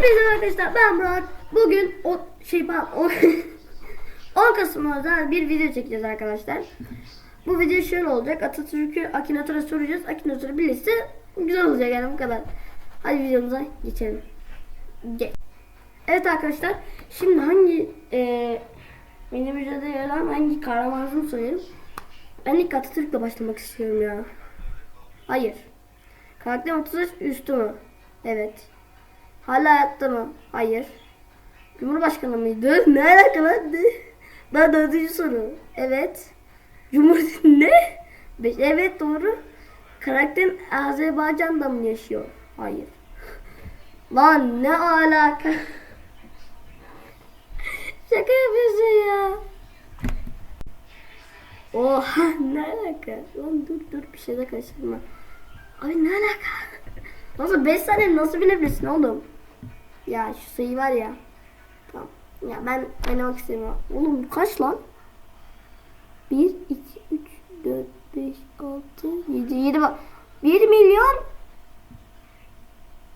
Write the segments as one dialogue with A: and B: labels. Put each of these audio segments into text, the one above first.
A: Hepinize arkadaşlar ben Murat. Bugün o şey pardon, o 10 Kasım özel bir video çekeceğiz arkadaşlar. Bu video şöyle olacak. Atatürk'ü Akinator'a soracağız. Akinator bilirse güzel olacak yani bu kadar. Hadi videomuza geçelim. Ge- evet arkadaşlar. Şimdi hangi e, benim videoda yer alan hangi kahramanımı sorayım. Ben ilk Atatürk'le başlamak istiyorum ya. Hayır. Karakter 30 yaş üstü mü? Evet. Hala hayatta mı? Hayır. Cumhurbaşkanı mıydı? Ne alakalı? Daha dördüncü soru. Evet. Cumhur ne? Beş. Evet doğru. Karakterin Azerbaycan'da mı yaşıyor? Hayır. Lan ne alaka? Şaka yapıyorsun ya. Oha ne alaka? Lan dur dur bir şeyde kaçırma. Abi ne alaka? Nasıl 5 saniye nasıl bilebilirsin oğlum? Ya şu sayı var ya. Tamam. Ya ben oynamak istemiyorum. Oğlum kaç lan? 1, 2, 3, 4, 5, 6, 7, 7 bak. 1 milyon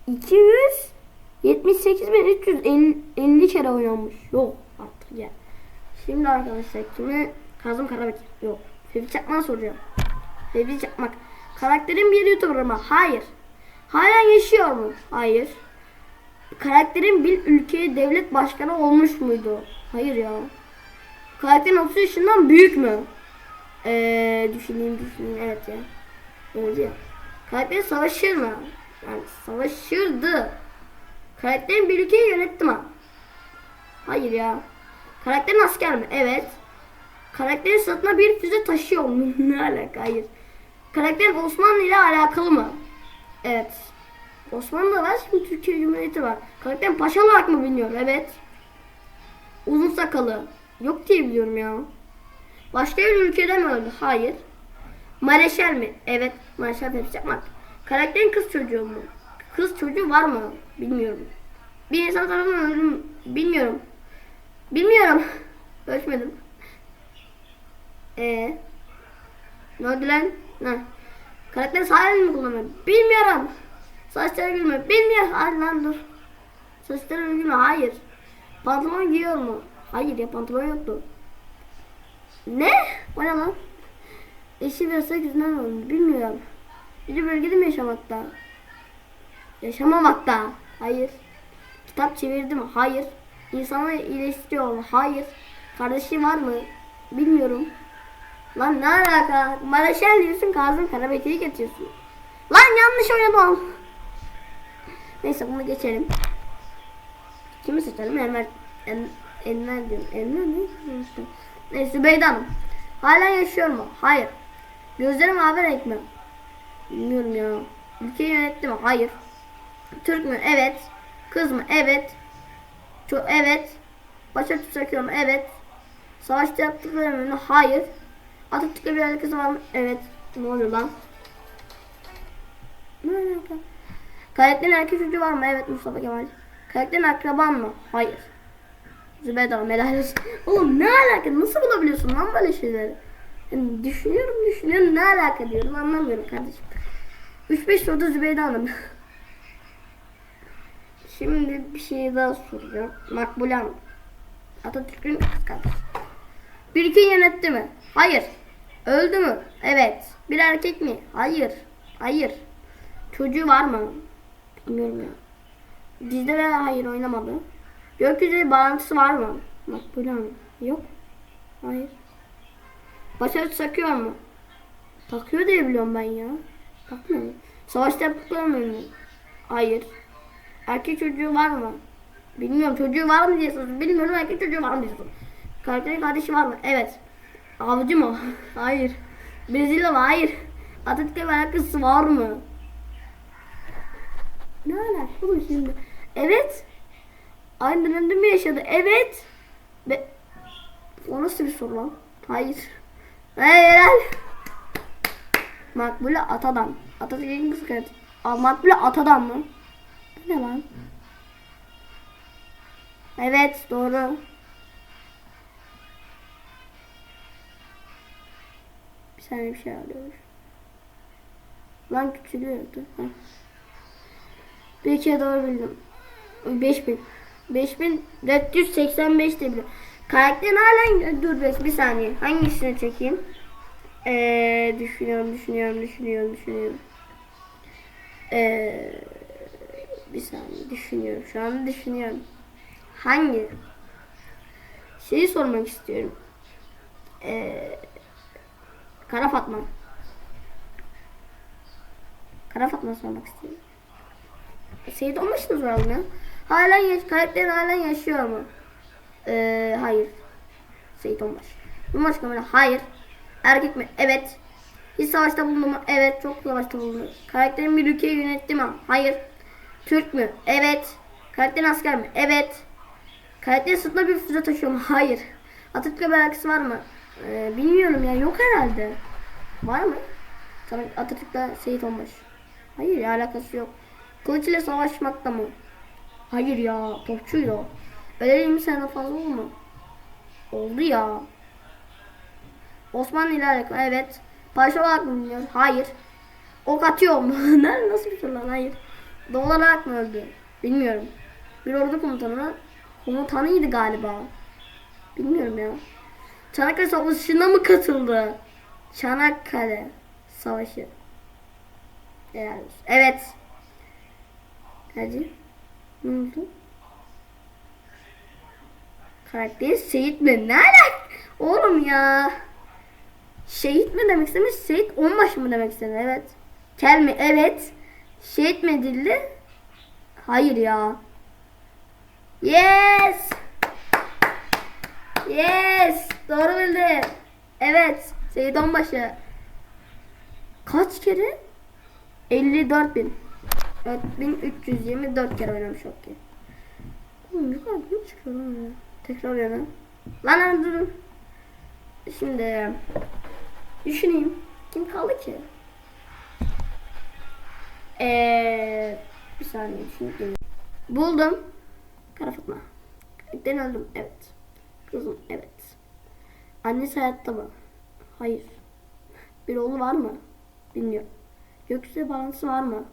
A: 278 bin 350 50 kere oynanmış. Yok artık ya. Şimdi arkadaşlar kime Kazım Karabek yok. Fevzi Çakmak'a soracağım. Fevzi Çakmak. Karakterin bir YouTuber mı? Hayır. Hala yaşıyor mu? Hayır. Karakterin bir ülkeye devlet başkanı olmuş muydu? Hayır ya. Karakterin 30 yaşından büyük mü? Eee düşüneyim düşüneyim evet ya. Evet ya. Karakter savaşır mı? Yani savaşırdı. Karakterin bir ülkeyi yönetti mi? Hayır ya. Karakterin asker mi? Evet. Karakterin sırtına bir füze taşıyor mu? ne alaka? Hayır. Karakterin Osmanlı ile alakalı mı? Evet. Osmanlı var şimdi Türkiye Cumhuriyeti var. Karakterin paşa olarak mı biliniyor? Evet. Uzun sakalı. Yok diye biliyorum ya. Başka bir ülkede mi öldü? Hayır. Mareşal mi? Evet. Mareşal Fevzi Çakmak. Karakterin kız çocuğu mu? Kız çocuğu var mı? Bilmiyorum. Bir insan tarafından öldüm. Bilmiyorum. Bilmiyorum. Ölçmedim. Ee, ne oldu lan? Ne? Karakter sağ elini mi kullanıyor? Bilmiyorum. Saçları gülmüyor. Bilmiyorum. Hayır lan dur. Saçları gülmüyor. Hayır. Pantolon giyiyor mu? Hayır ya pantolon yoktu. Ne? O ne lan? Eşi ve yüzünden öldü. Bilmiyorum. Bir bölgede mi yaşamakta? Yaşamamakta. Hayır. Kitap çevirdi mi? Hayır. İnsanı iyileştiriyor mu? Hayır. Kardeşi var mı? Bilmiyorum. Lan ne alaka? Maraşel diyorsun Kazım Karabekir'i getiriyorsun. Lan yanlış oynadım. Neyse bunu geçelim. Kimi seçelim? Enver. En, Enver diyorum. Enver ne? Neyse. Zübeyde Hanım. Hala yaşıyor mu? Hayır. Gözleri mavi renk mi? Bilmiyorum ya. Ülkeyi yönetti mi? Hayır. Türk mü? Evet. Kız mı? Evet. Çok evet. Başa tutsak mu? Evet. Savaşta yaptıkları mı? Hayır. Atatürk'le bir alakası var mı? Evet. Ne oluyor lan? Ne alaka? Karakterin erkek çocuğu var mı? Evet Mustafa Kemal. Karakterin akraban mı? Hayır. Helal olsun. Oğlum ne alaka? Nasıl bulabiliyorsun lan böyle şeyleri? Yani düşünüyorum düşünüyorum ne alaka diyorum anlamıyorum kardeşim. 3-5 soruda Zübeyde Hanım. Şimdi bir şey daha soracağım. Makbule Hanım. Atatürk'ün kız kardeşi. Bir ülkeyi yönetti mi? Hayır. Öldü mü? Evet. Bir erkek mi? Hayır. Hayır. Çocuğu var mı? Bilmiyorum ya. Dizide de hayır oynamadı. Gökyüzüyle bağlantısı var mı? Makbule Hanım. Yok. Hayır. Başarı takıyor mu? Takıyor diye biliyorum ben ya. Takmıyor mu? Savaşta yaptıkları mı? Hayır. Erkek çocuğu var mı? Bilmiyorum çocuğu var mı soruyorum. Bilmiyorum erkek çocuğu var mı soruyorum. Karakterin kardeşi var mı? Evet. Avcı mı? Hayır. Brezilya mı? Hayır. Atatürk'le bir alakası var mı? Ne alaka bu şimdi? Evet. Aynı dönemde mi yaşadı? Evet. Ve o nasıl bir soru lan? Hayır. Hayır. Makbule Atadan. Atatürk'ün kız kardeşi. Makbule Atadan mı? Bu ne lan? Evet doğru. Bir saniye bir şey arıyor. Lan küçülüyordu. Heh. Bir kere doğru bildim. 5000. 5485 de biliyor. Karakterin halen dur bir, bir saniye. Hangisini çekeyim? Ee, düşünüyorum, düşünüyorum, düşünüyorum, düşünüyorum. Ee, bir saniye düşünüyorum. Şu an düşünüyorum. Hangi? Şeyi sormak istiyorum. Ee, Kara Fatma. Kara Fatma sormak istiyorum. Seyit olmuşsunuz soralım ya. Halen yaş karakterin halen yaşıyor mu? Ee, hayır. Seyit olmuş. Bulmaş kamera hayır. Erkek mi? Evet. Hiç savaşta bulundu mu? Evet. Çok savaşta bulundu. Karakterin bir ülkeyi yönetti mi? Hayır. Türk mü? Evet. Karakterin asker mi? Evet. Karakterin sırtında bir füze taşıyor mu? Hayır. Atatürk'le bir alakası var mı? Ee, bilmiyorum ya. Yok herhalde. Var mı? Atatürk'le Seyit olmuş. Hayır ya alakası yok. Kılıç ile savaşmakta mı? Hayır ya topçuydu o. Öyle 20 sene fazla oldu mu? Oldu ya. Osmanlı ile alakalı evet. Paşa olarak mı biliniyor? Hayır. Ok atıyor mu? Nasıl bir şey lan? Hayır. Doğal olarak mı öldü? Bilmiyorum. Bir ordu komutanı komutanıydı galiba. Bilmiyorum ya. Çanakkale Savaşı'na mı katıldı? Çanakkale Savaşı. Evet. Hadi. Ne oldu? Karakteri Seyit mi? Ne alak? Oğlum ya. Şehit mi demek istemiş? Seyit onbaşı mı demek istedi? Evet. Kel mi? Evet. Şehit mi edildi? Hayır ya. Yes. Yes. Doğru bildi. Evet. Seyit onbaşı. Kaç kere? 54 bin. 4324 kere oynamış okey. Oğlum ne kadar büyük çıkıyor lan ya. Tekrar yana. Lan lan dur. Şimdi düşüneyim. Kim kaldı ki? Eee bir saniye düşüneyim. Buldum. Kara Fatma. Karakterini öldüm. Evet. Kızım evet. Annesi hayatta mı? Hayır. Bir oğlu var mı? Bilmiyorum. Gökyüzü bağlantısı var mı?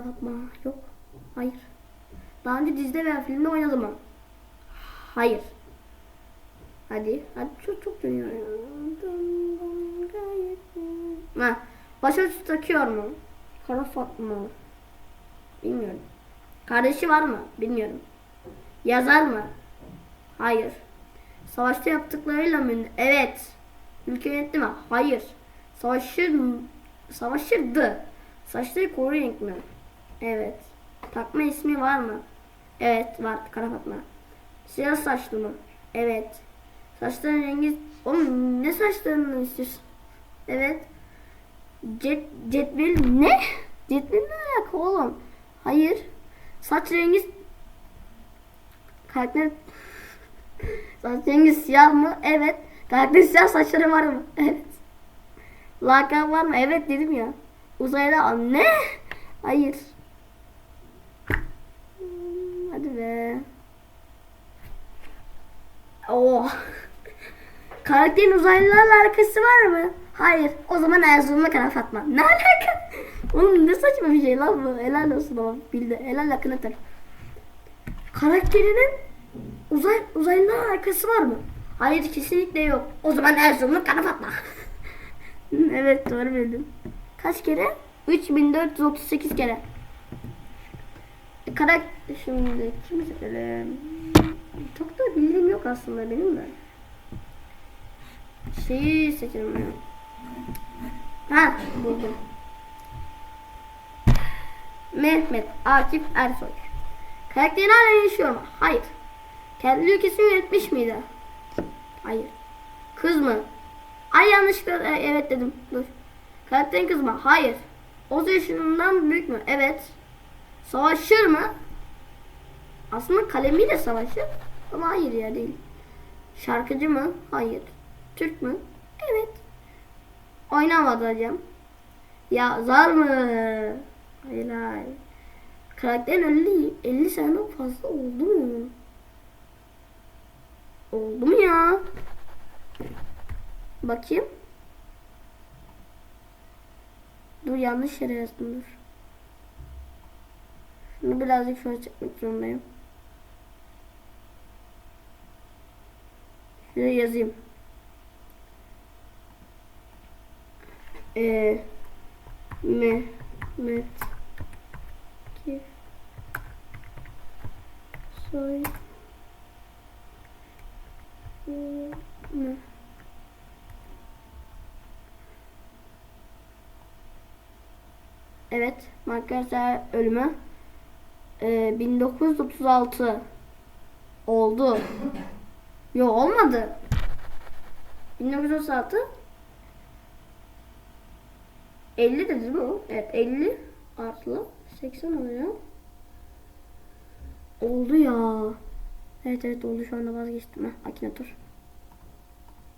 A: Fatma yok. Hayır. Daha önce dizide veya filmde oynadı mı? Hayır. Hadi. Hadi çok çok dönüyor ya. Ha. Başörtüsü takıyor mu? Kara Fatma. Bilmiyorum. Kardeşi var mı? Bilmiyorum. Yazar mı? Hayır. Savaşta yaptıklarıyla mı? Evet. Ülke yönetti mi? Hayır. Savaşır Savaşırdı. Saçları koyu renk mi? Evet. Takma ismi var mı? Evet var. Kara Fatma. Siyah saçlı mı? Evet. Saçların rengi... Oğlum ne saçlarını istiyorsun? Evet. Cet, cetvil ne? Cetvil ne alaka oğlum? Hayır. Saç rengi... Karakter... Saç rengi siyah mı? Evet. Karakter siyah saçları var mı? Evet. Lakap var mı? Evet dedim ya. Uzaylı ne? Hayır. Hadi be. Oh. Karakterin uzaylılarla alakası var mı? Hayır. O zaman Erzurum'la Kara Fatma. Ne alaka? Oğlum ne saçma bir şey lan bu. Helal olsun ama bildi. Helal hakkını tak. Karakterinin uzay uzaylılarla alakası var mı? Hayır kesinlikle yok. O zaman Erzurum'la Kara Fatma. evet doğru bildim. Kaç kere? 3438 kere. Karak şimdi kimi seçelim? Çok da bildiğim yok aslında benim de. Şeyi seçelim. Ha buldum. Mehmet Akif Ersoy. Karakterin hala yaşıyor mu? Hayır. Kendi ülkesini yönetmiş miydi? Hayır. Kız mı? Ay yanlışlıkla e, evet dedim. Dur. Karakterin kız mı? Hayır. 30 yaşından büyük mü? Evet. Savaşır mı? Aslında kalemiyle savaşır. Ama hayır ya değil. Şarkıcı mı? Hayır. Türk mü? Evet. Oynamadı hocam. Yazar mı? Hayır hayır. Karakterin 50, 50 seneden fazla oldu mu? Oldu mu ya? Bakayım. Dur yanlış yere yazdım dur. Şunu birazcık şöyle çekmek zorundayım. Şuraya yazayım. Ee, Mehmet Kif Soy Mü Evet, Markazlar ölümü ee, 1936 oldu. Yo olmadı. 1936 50 dedi mi o? Evet 50 artı 80 oluyor. Oldu ya. Evet evet oldu şu anda vazgeçtim. Heh, Akinator.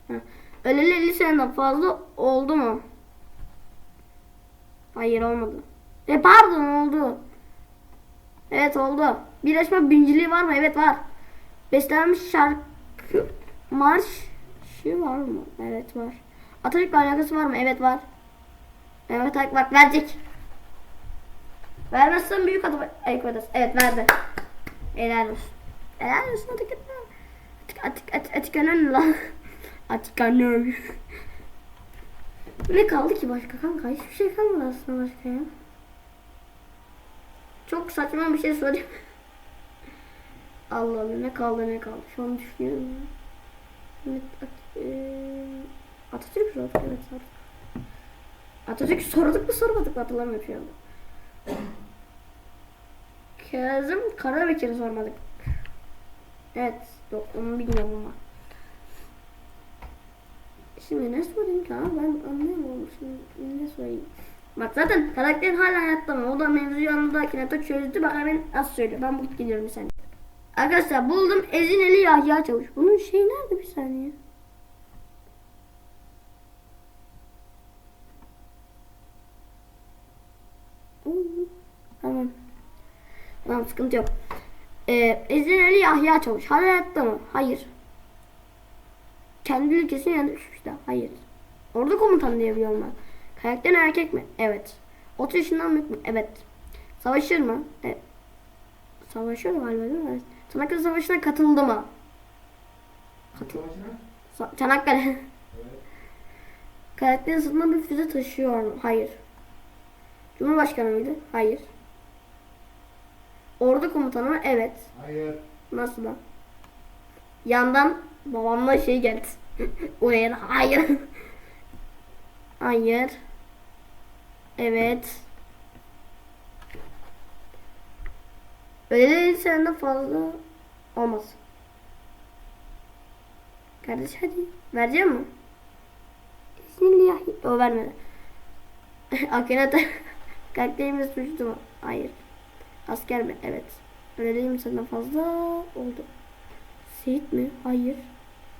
A: Heh. Öleli 50 seneden fazla oldu mu? Hayır olmadı. E pardon oldu. Evet oldu. Birleşme birinciliği var mı? Evet var. Beslenmiş şarkı marş şey var mı? Evet var. Atatürk'le alakası var mı? Evet var. Evet bak, bak verecek. Vermezsen büyük adım ayık. Evet verdi. Helal olsun. Helal olsun Atik Atik Atik Atik Atik lan. Atik Önön. Ne kaldı ki başka kanka? Hiçbir şey kalmadı aslında başka ya. Çok saçma bir şey söyleyeyim. Allah Allah ne kaldı ne kaldı. Şu an düşünüyorum eee, Atatürk sorduk evet sorduk. Atatürk sorduk mu sormadık mı hatırlamıyorum şu anda. Kazım Karabekir'i sormadık. Evet yok onu bilmiyorum ama. Şimdi ne sorayım ki abi ben anlayamadım şimdi ne sorayım. Bak zaten karakterin hala hayatta mı? O da mevzuyu anladı Akinator çözdü. Bak hemen az söylüyor. Ben bulup gidiyorum saniye. Arkadaşlar buldum Ezineli Yahya Çavuş. Bunun şeyi nerede bir saniye? Tamam. Tamam sıkıntı yok. Ee, Ezineli Yahya Çavuş. Hala hayatta mı? Hayır. Kendi ülkesine yanışmış da. Hayır. Orada komutan diye biliyorum ben. Karakter erkek mi? Evet. 30 yaşından büyük mü? Evet. Savaşır mı? Evet. Savaşıyor galiba değil mi? Evet. Çanakkale Savaşı'na katıldı mı? Katıl. Sa- Çanakkale. Karakterin sırtında bir füze taşıyor mu? Hayır. Cumhurbaşkanı mıydı? Hayır. Ordu komutanı mı? Evet.
B: Hayır.
A: Nasıl lan? Yandan babamla şey geldi. Oraya hayır. hayır. Evet. Öyle senden fazla olmaz. Kardeş hadi. Vereceğim mi? Bismillah. O vermedi. Akınata. Karakterimiz suçlu mu? Hayır. Asker mi? Evet. Öyle değil mi fazla oldu. Seyit mi? Hayır.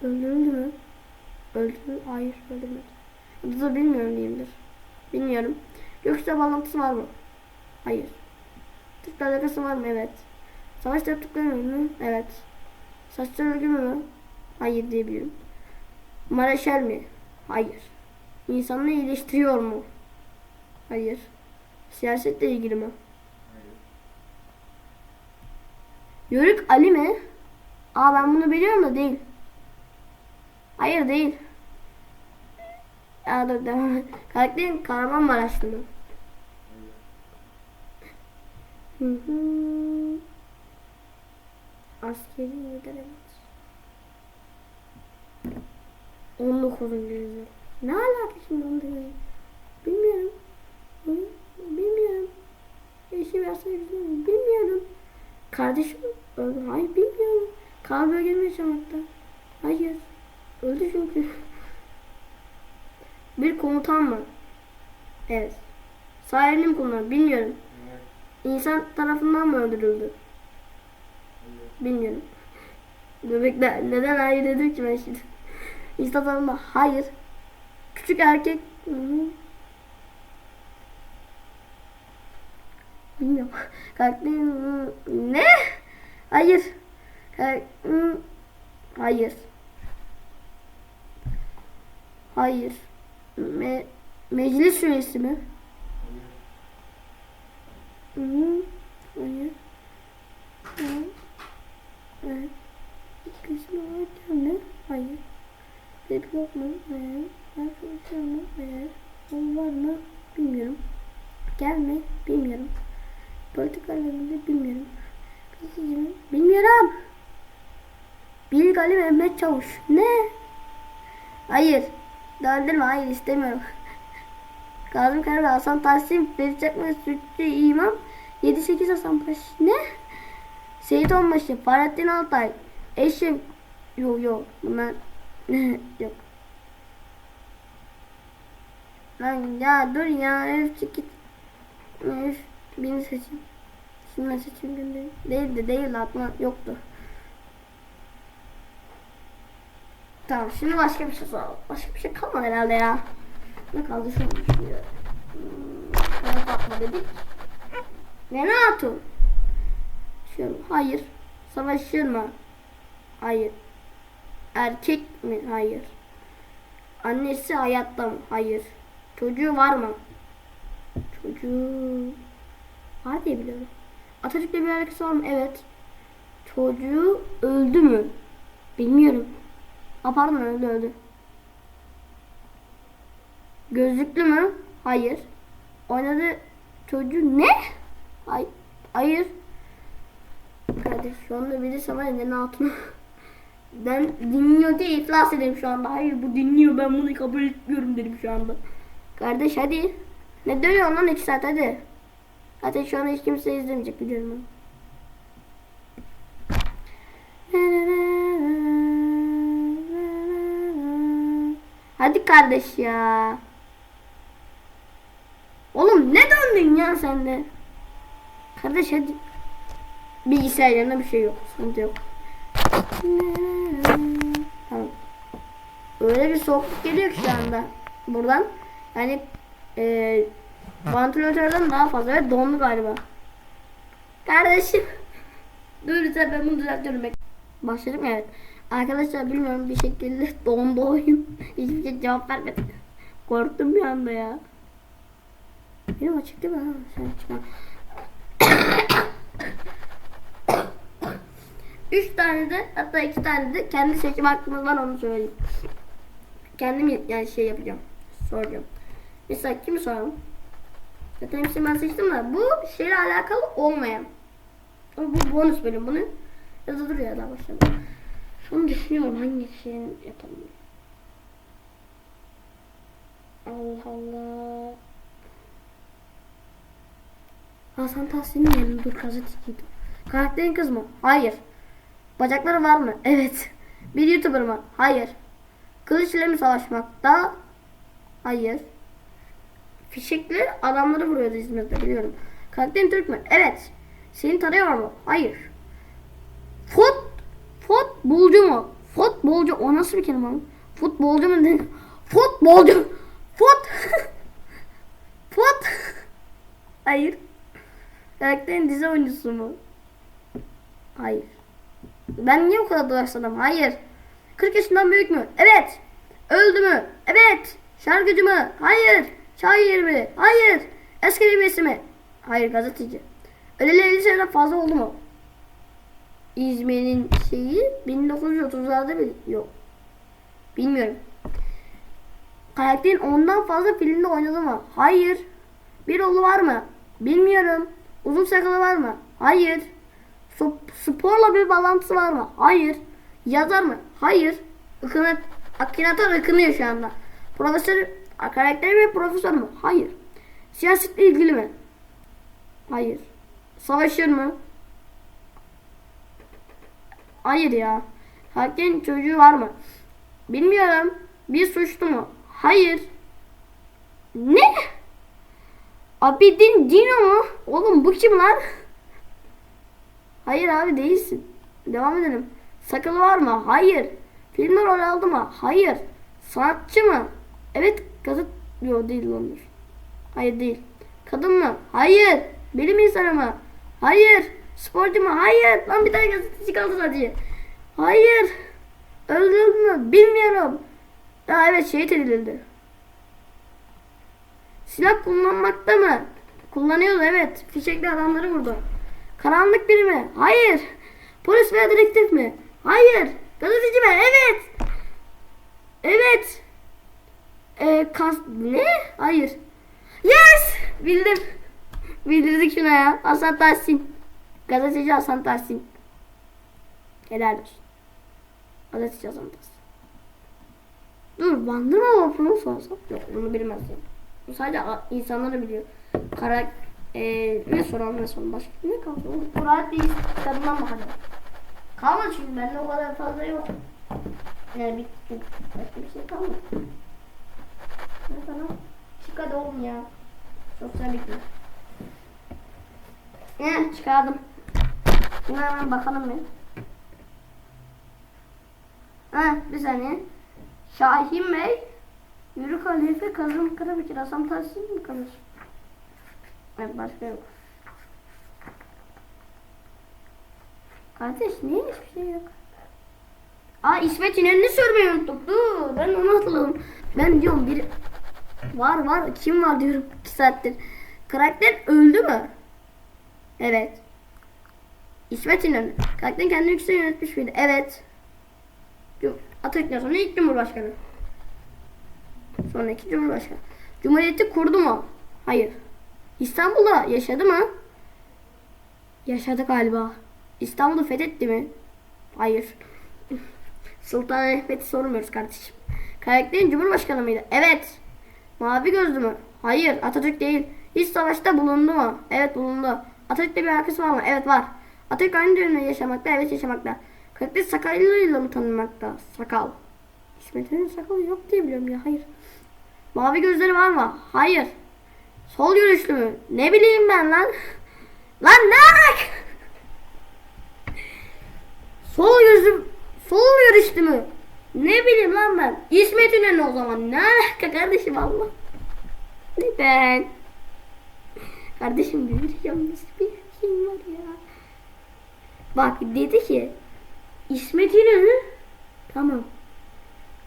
A: Öldürüldü mü? Öldü mü? Hayır öldürmedi. Adı da bilmiyorum diyeyimdir. Bilmiyorum. Gökçe bağlantısı var mı? Hayır. Türkle alakası var mı? Evet. Savaşta yaptıkları mı? Evet. Saçlar örgümü mü? Hayır diyebilirim. Maraşel mi? Hayır. İnsanları iyileştiriyor mu? Hayır. Siyasetle ilgili mi? Yörük Ali mi? Aa ben bunu biliyorum da değil. Hayır değil. Ya dur devam et. Karakterin Kahramanmaraşlı mı? Hı. Askeri lider evet. 19. yüzyıl. Ne alaka şimdi onda ya? Bilmiyorum. Hı, Bilmiyorum. Eşi versene olur. Bilmiyorum. Kardeşim öldü. Hayır bilmiyorum. Kar bölgemi yaşamakta. Hayır. Öldü çünkü. Bir komutan mı? Evet. Sahilin mi komutan? Bilmiyorum. İnsan tarafından mı öldürüldü? Bilmiyorum. Bebekler neden hayır dedim ki ben şimdi? İnsan tarafından hayır. Küçük erkek. Bilmiyorum. Karakterin ne? Hayır. Hayır. Hayır. Me meclis üyesi mi? Kısmı var mı? Hayır. Hep yok mu? Hayır. Arkadaşlar mı? Hayır. O var mı? Bilmiyorum. Gelme? Bilmiyorum. Politikalarını bilmiyorum. Kısacığım bilmiyorum. Bir Galim Mehmet Çavuş. Ne? Hayır. Döndürme. Hayır istemiyorum. Kazım Karabağ, Hasan Tahsin, Ferit Çakmak, Sütçü, İmam, 7-8 Hasan Paşa. Ne? Seyit Onbaşı, Fahrettin Altay, Eşref. Yok yok. Bunlar yok. Lan ya dur ya. Öf çekit. Öf. Birini seçeyim. Şunları seçeyim göndereyim. Değildi değil aklıma yoktu. Tamam şimdi başka bir şey soralım. Başka bir şey kalmadı herhalde ya. Ne kaldı şunu düşünüyorum. Hmm, ne bakma dedik. Ne hatun? Hayır. Savaşır mı? Hayır. Erkek mi? Hayır. Annesi hayatta mı? Hayır. Çocuğu var mı? Çocuğu var diye biliyorum. Atatürk'le bir alakası var mı? Evet. Çocuğu öldü mü? Bilmiyorum. Ha pardon öldü öldü. Gözlüklü mü? Hayır. Oynadı çocuğu ne? Hay hayır. Kardeş şu anda biri sana elinin altına. Ben dinliyor diye iflas edeyim şu anda. Hayır bu dinliyor ben bunu kabul etmiyorum dedim şu anda. Kardeş hadi. Ne dönüyorsun lan iki saat hadi. Zaten şu an hiç kimse izlemeyecek biliyorum onu. Hadi kardeş ya. Oğlum ne döndün ya sen de? Kardeş hadi. Bilgisayar yanında bir şey yok. Sıkıntı yok. Tamam. Öyle bir soğukluk geliyor ki şu anda. Buradan. Yani e, vantilatörden daha fazla ve dondu galiba. Kardeşim. Dur lütfen ben bunu düzeltiyorum. Başladık mı? Evet. Arkadaşlar bilmiyorum bir şekilde dondu oyun. Hiçbir şey cevap vermedi. Korktum bir anda ya. Benim açık değil mi? Ha, sen çıkma. Üç tane de hatta iki tane de kendi seçim hakkımız var onu söyleyeyim. Kendim yani şey yapacağım. Soracağım. Mesela kimi soralım? Zaten hepsini ben seçtim de bu şeyle alakalı olmayan. Ama bu bonus bölüm bunu. Ya da dur ya daha başladım. Şunu düşünüyorum hangi şeyin yapalım. Allah Allah. Hasan Tahsin'in yerine dur gazeteciydi. Karakterin kız mı? Hayır. Bacakları var mı? Evet. Bir YouTuber mı? Hayır. Kılıç ile mi savaşmakta? Hayır. Fişekli adamları vuruyordu İzmir'de biliyorum. Karakterin Türk mü? Evet. Senin tarıyor mu? Hayır. Fut futbolcu mu? Futbolcu o nasıl bir kelime lan? Futbolcu mu? ne? Futbolcu. Fut. Fut. Hayır. Karakterin dizi oyuncusu mu? Hayır. Ben niye bu kadar doğaçladım? Hayır. 40 yaşından büyük mü? Evet. Öldü mü? Evet. Şarkıcı mı? Hayır. Şair mi? Hayır. Askeri birisi mi? Hayır gazeteci. Öleli 50 seneden fazla oldu mu? İzmir'in şeyi 1930'larda bir yok. Bilmiyorum. Karakterin ondan fazla filmde oynadı mı? Hayır. Bir oğlu var mı? Bilmiyorum. Uzun sakalı var mı? Hayır. Sporla bir bağlantısı var mı? Hayır. Yazar mı? Hayır. Ikınat, Akinator ıkınıyor şu anda. Profesör, karakteri bir profesör mü? Hayır. Siyasetle ilgili mi? Hayır. Savaşır mı? Hayır ya. Hakkın çocuğu var mı? Bilmiyorum. Bir suçlu mu? Hayır. Ne? Abidin Dino mu? Oğlum bu kim lan? Hayır abi değilsin. Devam edelim. Sakalı var mı? Hayır. Filmde rol aldı mı? Hayır. Sanatçı mı? Evet. Gazet... Yok değil olmuş. Hayır değil. Kadın mı? Hayır. Bilim insanı mı? Hayır. Sporcu mu? Hayır. Lan bir tane gazeteci kaldı sadece. Hayır. Öldürüldü mü? Bilmiyorum. Ya evet şehit edildi. Silah kullanmakta mı? Kullanıyordu evet. Fişekli adamları vurdu. Karanlık biri mi? Hayır. Polis veya dedektif mi? Hayır. Gazeteci mi? Evet. Evet. Ee, kas ne? Hayır. Yes! Bildim. Bildirdik şuna ya. Hasan Tahsin. Gazeteci Hasan Tahsin. Helal olsun. Gazeteci Hasan Tahsin. Dur bandırma vapurunu sorsam. Yok onu bilmezdim. Bu sadece insanları biliyor. Karak ee, ne soralım ne soralım başka ne kaldı? Kur'an değil kitabından bakalım. Kalmadı çünkü bende o kadar fazla yok. Bir, bir başka bir şey kalmadı. Ne sana? Çık hadi oğlum ya. Sosyal bilgi. Ne çıkardım. Şimdi hemen bakalım bir. Ha bir saniye. Şahin Bey, Yürük Halife, Kazım Karabekir, Hasan Tahsin mi kalır? Evet başka yok. Kardeş niye hiçbir şey yok? Aa İsmet İnönü'nü sormayı unuttuk. Dur ben onu hatırladım. Ben diyorum bir var var kim var diyorum 2 saattir. Karakter öldü mü? Evet. İsmet İnönü. Karakterin kendini yüksek yönetmiş miydi? Evet. Atatürk'ten sonra ilk Cumhurbaşkanı. Sonraki Cumhurbaşkanı. Cumhuriyeti kurdu mu? Hayır. İstanbul'da yaşadı mı? Yaşadı galiba. İstanbul'u fethetti mi? Hayır. Sultanahmet'i sormuyoruz kardeşim. Karakterin Cumhurbaşkanı mıydı? Evet. Mavi gözlü mü? Hayır. Atatürk değil. Hiç savaşta bulundu mu? Evet bulundu. Atatürk'le bir alakası var mı? Evet var. Atatürk aynı dönemde yaşamakta. Evet yaşamakta. Karakter sakalıyla mı tanınmakta? Sakal. İsmet'in sakalı yok diye biliyorum ya. Hayır. Mavi gözleri var mı? Hayır. Sol görüşlü mü? Ne bileyim ben lan. Lan ne alak? Sol gözlü, sol görüşlü mü? Ne bileyim lan ben. İsmet İnönü o zaman. Ne alaka kardeşim Allah. Neden? Kardeşim bir yalnız bir şey var ya. Bak dedi ki İsmet İnönü tamam.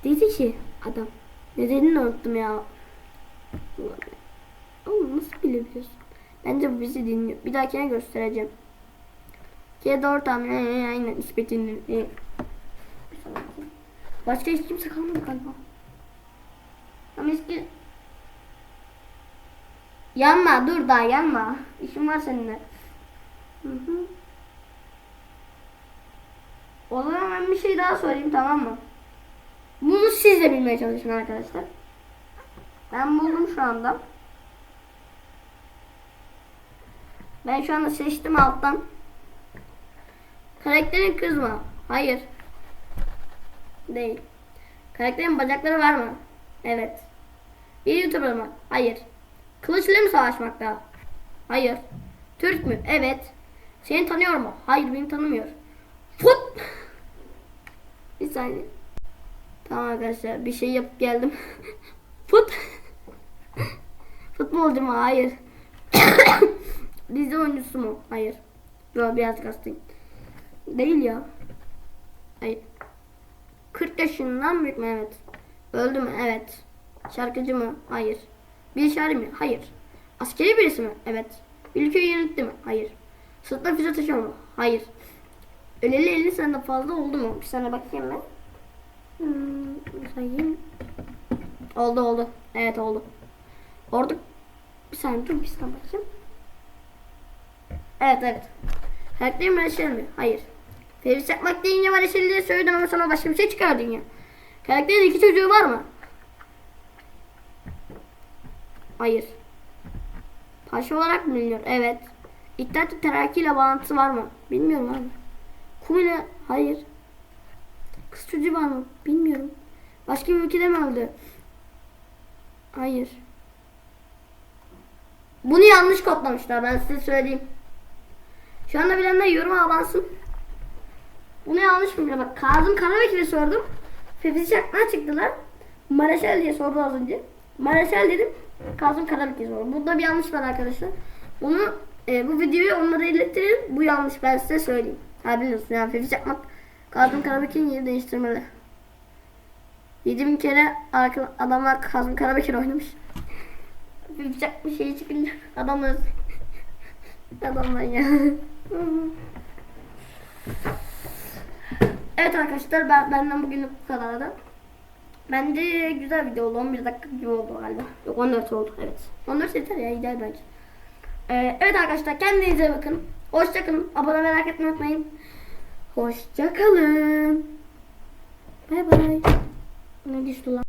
A: Dedi ki adam nedenini unuttum ya. Oğlum nasıl bilebiliyorsun? Bence bu bizi dinliyor. Bir dahakine göstereceğim. Ki doğru tamam. Ee, aynen İsmet İnönü. Ee. Başka hiç kimse kalmadı galiba. Ama eski... Yanma dur daha yanma. İşim var seninle. Hı hı. O zaman ben bir şey daha sorayım tamam mı? Bunu siz de bilmeye çalışın arkadaşlar. Ben buldum şu anda. Ben şu anda seçtim alttan. Karakterin kız mı? Hayır. Değil. Karakterin bacakları var mı? Evet. Bir YouTuber mı? Hayır. Kılıçla mı savaşmakta? Hayır. Türk mü? Evet. Seni tanıyor mu? Hayır beni tanımıyor. Fut! Bir saniye. Tamam arkadaşlar bir şey yapıp geldim. Fut! Futbolcu mu? Hayır. Dizi oyuncusu mu? Hayır. Yok biraz kastayım. Değil ya. Hayır. 40 yaşından büyük mü? Evet. Öldü mü? Evet. Şarkıcı mı? Hayır. Bir şair mi? Hayır. Askeri birisi mi? Evet. Ülkeyi yönetti mi? Hayır. Sırtla füze taşıyor mu? Hayır. Öleli 50 seneden fazla oldu mu? Bir saniye bakayım ben. Hmm, sayayım. Oldu oldu. Evet oldu. Orada bir saniye dur bir saniye bakayım. Evet evet. Karakterim Maraşeli mi? Hayır. Feriz Çakmak deyince Maraşeli diye söyledin ama sana başka bir şey çıkardın ya. Karakterin iki çocuğu var mı? Hayır. Paşa olarak mı biliniyor? Evet. İttihat Terakki ile bağlantısı var mı? Bilmiyorum abi. Kum ile hayır. Kız çocuğu var mı? Bilmiyorum. Başka bir ülkede mi öldü? Hayır. Bunu yanlış kodlamışlar ben size söyleyeyim. Şu anda bilenler yoruma avansın. Bunu yanlış mı? Bak Kazım Karabekir'e sordum. Fefizi Çakmak'a çıktılar. Maraşel diye sordu az önce. Maraşel dedim. Kazım Karabekir sordu. Burada bir yanlış var arkadaşlar. Bunu e, bu videoyu onlara ilettirin. Bu yanlış ben size söyleyeyim. Ha biliyorsun yani Fefizi Çakmak Kazım Karabekir'in yeri değiştirmeli. 7000 kere adamlar Kazım Karabekir oynamış. Yapacak bir şey çıkınca adamlar adamlar ya. evet arkadaşlar ben benden bugünlük bu kadardı. Bence güzel video oldu. 11 dakika gibi oldu galiba. Yok 14 oldu evet. 14 yeter ya ideal bence. Ee, evet arkadaşlar kendinize bakın. Hoşçakalın. Abone merak etmeyi unutmayın. Hoşçakalın. Bay bay. Ne düştü lan?